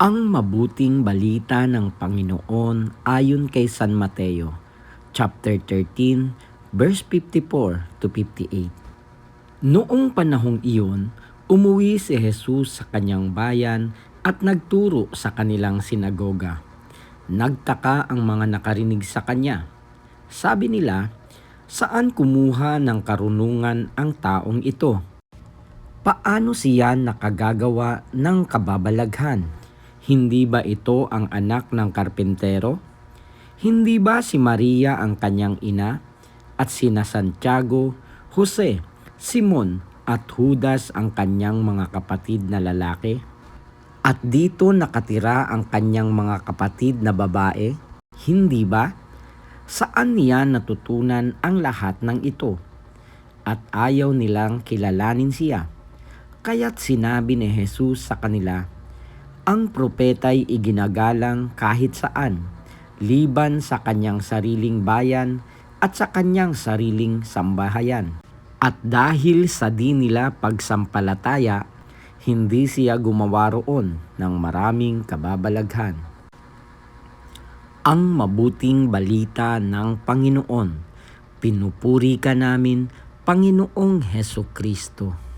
Ang mabuting balita ng Panginoon ayon kay San Mateo, chapter 13, verse 54 to 58. Noong panahong iyon, umuwi si Jesus sa kanyang bayan at nagturo sa kanilang sinagoga. Nagtaka ang mga nakarinig sa kanya. Sabi nila, saan kumuha ng karunungan ang taong ito? Paano siya nakagagawa ng kababalaghan? Hindi ba ito ang anak ng karpintero? Hindi ba si Maria ang kanyang ina at sina Santiago, Jose, Simon at Judas ang kanyang mga kapatid na lalaki? At dito nakatira ang kanyang mga kapatid na babae? Hindi ba? Saan niya natutunan ang lahat ng ito? At ayaw nilang kilalanin siya. Kaya't sinabi ni Jesus sa kanila, Ang propeta'y iginagalang kahit saan, liban sa kanyang sariling bayan at sa kanyang sariling sambahayan. At dahil sa di nila pagsampalataya, hindi siya gumawa roon ng maraming kababalaghan. Ang mabuting balita ng Panginoon, pinupuri ka namin, Panginoong Heso Kristo.